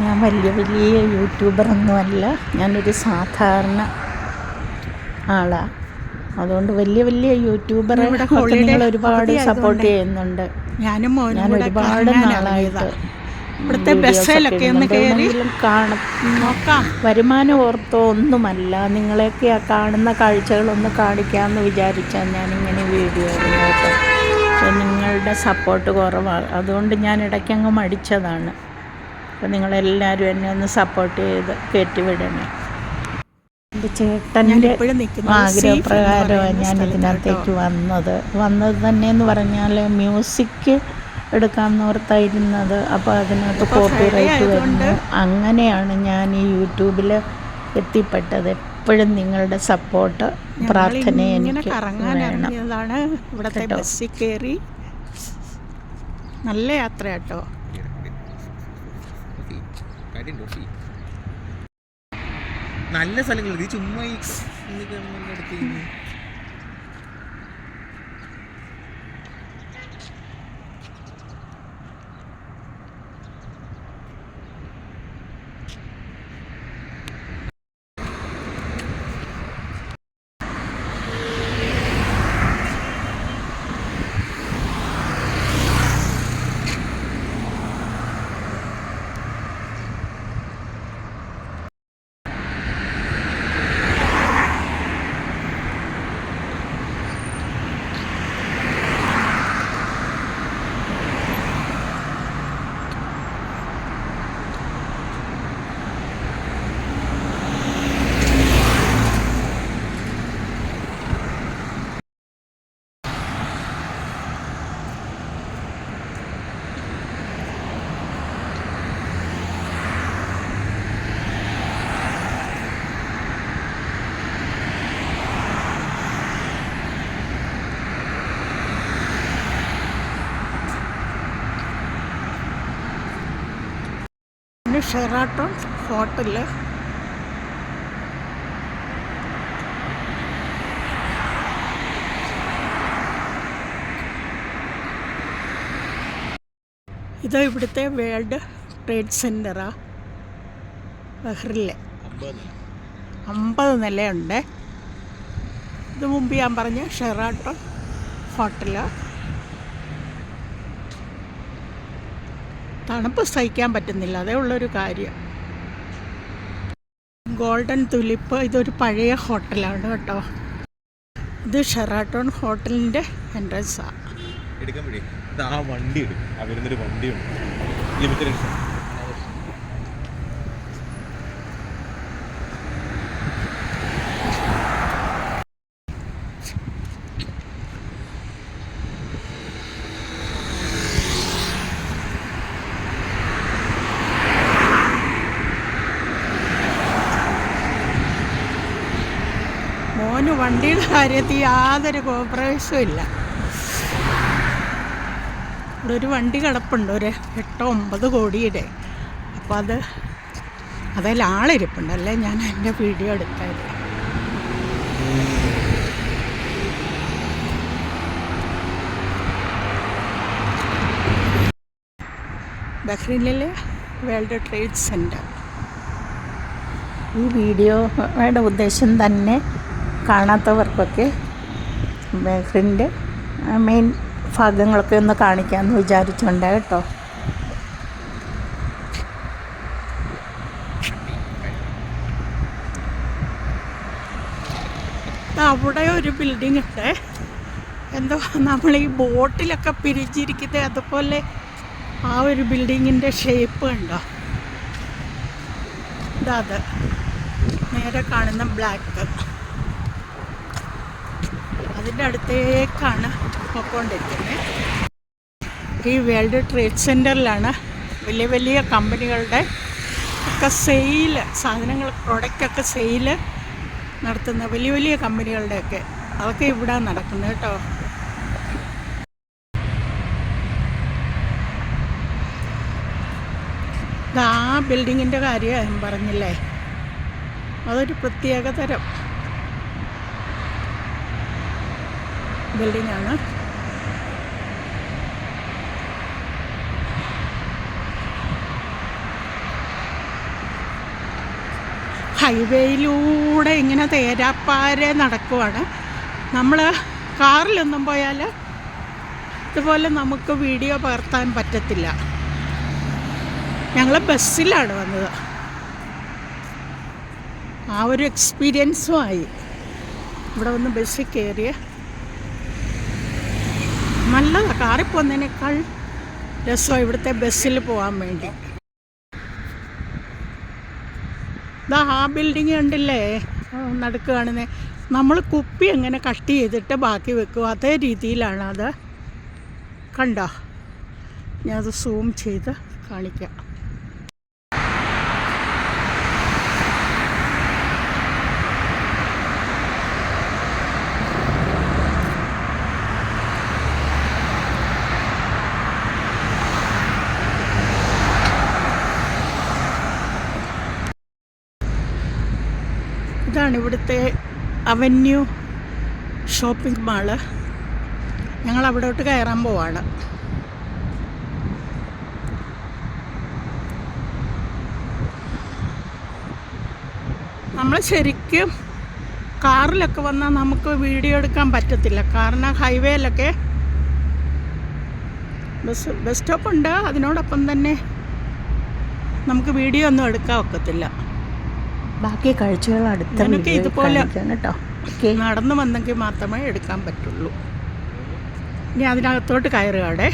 ഞാൻ വലിയ വലിയ യൂട്യൂബറൊന്നുമല്ല. ഞാനൊരു സാധാരണ ആളാണ് അതുകൊണ്ട് വലിയ വലിയ യൂട്യൂബർ നിങ്ങൾ ഒരുപാട് സപ്പോർട്ട് ചെയ്യുന്നുണ്ട്. ഞാനും ഞാൻ ഒരുപാട് നാളായിട്ട്. ഇവിടുത്തെ ബസ്സിലൊക്കെ ഒന്ന്. കയറി കാണും. നോക്കാം. വരുമാനം ഓർത്തോ ഒന്നുമല്ല. നിങ്ങളെയൊക്കെ ആ കാണുന്ന കാഴ്ചകളൊന്ന് കാണിക്കാമെന്ന് വിചാരിച്ചാൽ ഞാനിങ്ങനെ വീഡിയോ ഇടുന്നത്. നിങ്ങളുടെ സപ്പോർട്ട് കുറവാണ് അതുകൊണ്ട് ഞാൻ ഇടയ്ക്കങ്ങ് മടിച്ചതാണ്. അപ്പോൾ നിങ്ങളെല്ലാവരും എന്നെ ഒന്ന് സപ്പോർട്ട് ചെയ്ത് കയറ്റിവിടണേ. എന്റെ ചേട്ടന്റെ ആഗ്രഹപ്രകാരമാണ് ഞാൻ ഇതിനകത്തേക്ക് വന്നത്. വന്നത് തന്നെ എന്ന് പറഞ്ഞാൽ മ്യൂസിക് എടുക്കാമെന്ന് ഓർത്തായിരുന്നത് അപ്പോൾ അതിനകത്ത് കോപ്പിറൈറ്റ് കോപ്പി റൈറ്റ് വരുന്നു. അങ്ങനെയാണ് ഞാൻ ഈ യൂട്യൂബിൽ എത്തിപ്പെട്ടത്. എപ്പോഴും നിങ്ങളുടെ സപ്പോർട്ട് പ്രാർത്ഥന എനിക്ക് വേണം. ഇവിടുത്തെ ബസ്സിൽ കയറി നല്ല യാത്ര കേട്ടോ ഫീ നല്ല സ്ഥലങ്ങൾ ചുമ്മാ ഈ ഇങ്ങനെ. ഷെറാട്ടൺ ഹോട്ടലിൽ ഇത് ഇവിടുത്തെ വേൾഡ് ട്രേഡ് സെന്ററാ ബഹ്റിലെ. അമ്പത് നിലയുണ്ട്. ഇത് മുമ്പ് ഞാൻ പറഞ്ഞ ഷെറാട്ടോൺ ഹോട്ടൽ. തണുപ്പ് സഹിക്കാൻ പറ്റുന്നില്ല. അതേ ഉള്ളൊരു കാര്യം. ഗോൾഡൻ തുലിപ്പ് ഇതൊരു പഴയ ഹോട്ടലാണ് കേട്ടോ. ഇത് ഷെറാട്ടോൺ ഹോട്ടലിന്റെ എൻട്രൻസാണ് എടുക്കാൻ വേണ്ടി ഇത് ആ വണ്ടി എടുക്കും. ആ വരുന്നൊരു വണ്ടിയുണ്ട്. ലിമിറ്റഡ് മോന് വണ്ടിയുടെ കാര്യത്തിൽ യാതൊരു കോപ്രവേശവും ഇല്ല. ഇവിടെ ഒരു വണ്ടി കിടപ്പുണ്ട് ഒരു എട്ടോ ഒമ്പത് കോടിയുടെ. അപ്പോൾ അത് അതിൽ ആളിരിപ്പുണ്ട്. അല്ലേ? ഞാൻ എന്റെ വീഡിയോ എടുത്തായിരുന്നു ബഹ്റിനിലെ വേൾഡ് ട്രേഡ് സെന്റർ ഈ വീഡിയോയുടെ ഉദ്ദേശം തന്നെ കാണാത്തവർക്കൊക്കെ ബഹ്റിന്റെ മെയിൻ ഭാഗങ്ങളൊക്കെ ഒന്ന് കാണിക്കാമെന്ന് വിചാരിച്ചുണ്ട് കേട്ടോ. അവിടെ ഒരു ബിൽഡിംഗ് ഉണ്ട്. എന്തോ നമ്മൾ ഈ ബോട്ടിലൊക്കെ പിരിച്ചിരിക്കുന്നത് അതുപോലെ ആ ഒരു ബിൽഡിങ്ങിന്റെ ഷേപ്പ് ഉണ്ടോ ഇതാ അത്. നേരെ കാണുന്ന ബ്ലാക്ക് അതിന്റെ അടുത്തേക്കാണ് പോയിക്കൊണ്ടിരിക്കുന്നത് ഈ വേൾഡ് ട്രേഡ് സെന്ററിലാണ് വലിയ വലിയ കമ്പനികളുടെ ഒക്കെ സെയിൽ സാധനങ്ങൾ പ്രൊഡക്റ്റൊക്കെ സെയിൽ നടത്തുന്ന വലിയ വലിയ കമ്പനികളുടെയൊക്കെ അതൊക്കെ ഇവിടെ നടക്കുന്നത് കേട്ടോ. ആ ബിൽഡിങ്ങിന്റെ കാര്യം പറഞ്ഞില്ലേ? അതൊരു പ്രത്യേക തരം ബിൽഡിങ്ങാണ്. ഹൈവേയിലൂടെ ഇങ്ങനെ തേരാപ്പാരെ നടക്കുവാണ്. നമ്മൾ കാറിലൊന്നും പോയാൽ ഇതുപോലെ നമുക്ക് വീഡിയോ പകർത്താൻ പറ്റത്തില്ല. ഞങ്ങൾ ബസ്സിലാണ് വന്നത്. ആ ഒരു എക്സ്പീരിയൻസും ആയി. ഇവിടെ വന്ന് ബസ്സിൽ കയറിയ നല്ലതാണ് കാറിൽ പോകുന്നതിനേക്കാൾ രസമാണ് ഇവിടുത്തെ ബസ്സിൽ പോകാൻ വേണ്ടി. ഇതാ ആ ബിൽഡിങ് കണ്ടില്ലേ? നടക്കുകയാണെന്ന്. നമ്മൾ കുപ്പി എങ്ങനെ കട്ട് ചെയ്തിട്ട് ബാക്കി വെക്കും? അതേ രീതിയിലാണ് അത്. കണ്ടോ? ഞാനത് സൂം ചെയ്ത് കാണിക്കാം. ഇവിടുത്തെ അവന്യൂ ഷോപ്പിംഗ് മാൾ. ഞങ്ങൾ അവിടോട്ട് കയറാൻ പോവാണ്. നമ്മൾ ശരിക്കും കാറിലൊക്കെ വന്നാൽ നമുക്ക് വീഡിയോ എടുക്കാൻ പറ്റത്തില്ല. കാരണം ഹൈവേയിലൊക്കെ ബസ് ബസ് സ്റ്റോപ്പ് ഉണ്ട് അതിനോടൊപ്പം തന്നെ നമുക്ക് വീഡിയോ ഒന്നും എടുക്കാൻ ഒക്കത്തില്ല. ബാക്കി കാഴ്ചകൾ അടുത്ത ഇതുപോലെ- കേട്ടോ. നടന്നു വന്നെങ്കിൽ മാത്രമേ എടുക്കാൻ പറ്റുള്ളൂ. ഇനി അതിനകത്തോട്ട് കയറുകയാടെ